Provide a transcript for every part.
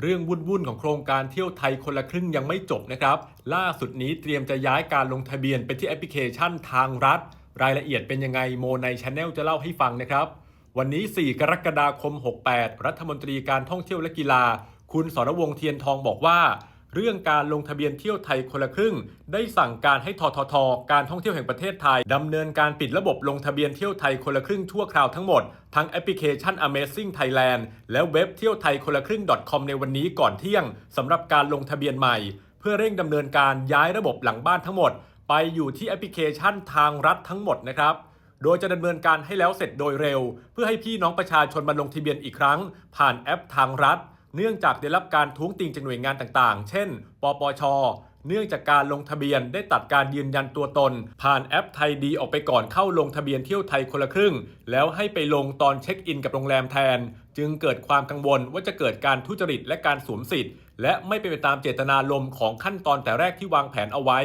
เรื่องวุ่นๆของโครงการเที่ยวไทยคนละครึ่งยังไม่จบนะครับ ล่าสุดนี้เตรียมจะย้ายการลงทะเบียนไปที่แอปพลิเคชันทางรัฐ รายละเอียดเป็นยังไงโมในชาแนลจะเล่าให้ฟังนะครับ วันนี้ 4 กรกฎาคม 68 รัฐมนตรีการท่องเที่ยวและกีฬา คุณสรวงเทียนทองบอกว่า เรื่องการลงทะเบียนเที่ยวไทยคนละครึ่ง ได้สั่งการให้ททท การท่องเที่ยวแห่งประเทศไทยดำเนินการปิดระบบลงทะเบียนเที่ยวไทยคนละครึ่งชั่วคราวทั้งหมด ทั้งแอปพลิเคชัน Amazing Thailand และเว็บเที่ยวไทยคนละครึ่ง .com ในวันนี้ก่อนเที่ยงสำหรับการลงทะเบียนใหม่ เพื่อเร่งดำเนินการย้ายระบบหลังบ้านทั้งหมด ไปอยู่ที่แอปพลิเคชันทางรัฐทั้งหมดนะครับโดยจะดำเนินการให้แล้วเสร็จโดยเร็ว เพื่อให้พี่น้องประชาชนมาลงทะเบียนอีกครั้ง ผ่านแอปทางรัฐ เนื่องจากได้รับการท้วงติงจากหน่วยงานต่างๆ เช่น ปปช เนื่องจากการลงทะเบียนได้ตัดการยืนยันตัวตน ผ่านแอปไทยดีออกไปก่อนเข้าลงทะเบียนเที่ยวไทยคนละครึ่ง แล้วให้ไปลงตอนเช็คอินกับโรงแรมแทน จึงเกิดความกังวลว่าจะเกิดการทุจริตและการสวมสิทธิ์ และไม่เป็นไปตามเจตนารมณ์ของขั้นตอนแต่แรกที่วางแผนเอาไว้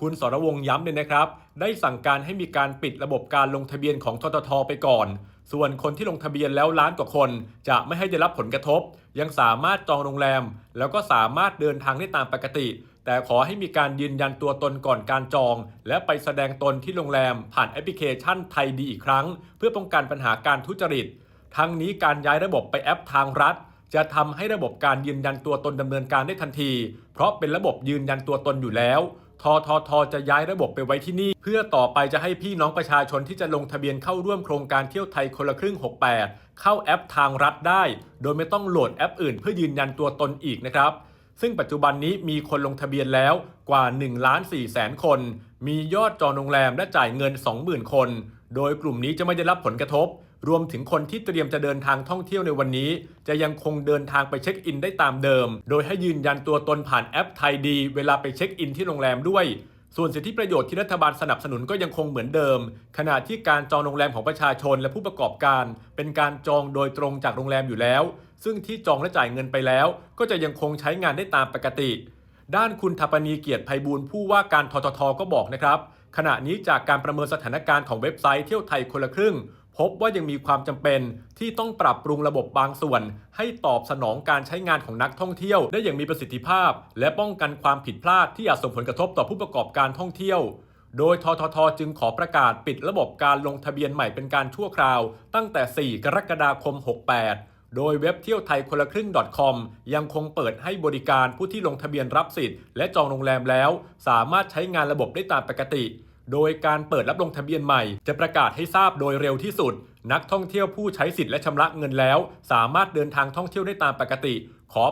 คุณสรวงย้ำเลยนะครับ ได้สั่งการให้มีการปิดระบบการลงทะเบียนของทททไปก่อน ส่วนคนที่ลงทะเบียนแล้วล้านกว่าคน จะไม่ให้ได้รับผลกระทบ ยังสามารถจองโรงแรม แล้วก็สามารถเดินทางได้ตามปกติ แต่ขอให้มีการยืนยันตัวตนก่อนการจอง และไปแสดงตนที่โรงแรม ผ่านแอปพลิเคชันไทยดีอีกครั้ง เพื่อป้องกันปัญหาการทุจริต ทั้งนี้การย้ายระบบไปแอปทางรัฐ จะทำให้ระบบการยืนยันตัวตนดำเนินการได้ทันที เพราะเป็นระบบยืนยันตัวตนอยู่แล้ว ทททจะย้ายระบบไปไว้ที่นี่ เพื่อต่อไปจะให้พี่น้องประชาชนที่จะลงทะเบียนเข้าร่วมโครงการเที่ยวไทยคนละครึ่ง 68 เข้าแอปทางรัฐได้ โดยไม่ต้องโหลดแอปอื่นเพื่อยืนยันตัวตนอีกนะครับ ซึ่งปัจจุบันนี้มีคนลงทะเบียนแล้วกว่า1ล้าน4แสนคน มียอดจองโรงแรมและจ่ายเงิน 20,000 คน โดยกลุ่มนี้จะไม่ได้รับผลกระทบ รวมถึงคนที่เตรียมจะเดินทางท่องเที่ยวในวันนี้ จะยังคงเดินทางไปเช็คอินได้ตามเดิม โดยให้ยืนยันตัวตนผ่านแอปไทยดี เวลาไปเช็คอินที่โรงแรมด้วยส่วนสิทธิประโยชน์ที่รัฐบาลสนับสนุนก็ยังคงเหมือนเดิม ขณะที่การจองโรงแรมของประชาชนและผู้ประกอบการ เป็นการจองโดยตรงจากโรงแรมอยู่แล้ว ซึ่งที่จองและจ่ายเงินไปแล้ว ก็จะยังคงใช้งานได้ตามปกติ ด้านคุณทัปนีเกียรติไพบูลย์ผู้ว่าการทททก็บอกนะครับ ขณะนี้จากการประเมินสถานการณ์ของเว็บไซต์เที่ยวไทยคนละครึ่ง พบว่ายังมีความจำเป็นที่ต้องปรับปรุงระบบบางส่วน ให้ตอบสนองการใช้งานของนักท่องเที่ยว ได้อย่างมีประสิทธิภาพ และป้องกันความผิดพลาดที่อาจส่งผลกระทบต่อผู้ประกอบการท่องเที่ยว โดยทททจึงขอประกาศปิดระบบการลงทะเบียนใหม่เป็นการชั่วคราว ตั้งแต่ 4 กรกฎาคม 68 โดยเว็บเที่ยวไทยคนละครึ่ง .com ยังคงเปิดให้บริการผู้ที่ลงทะเบียนรับสิทธิ์และจองโรงแรมแล้ว สามารถใช้งานระบบได้ตามปกติ โดยการเปิดรับลงทะเบียนใหม่ จะประกาศให้ทราบโดยเร็วที่สุด นักท่องเที่ยวผู้ใช้สิทธิ์และชำระเงินแล้ว สามารถเดินทางท่องเที่ยวได้ตามปกติ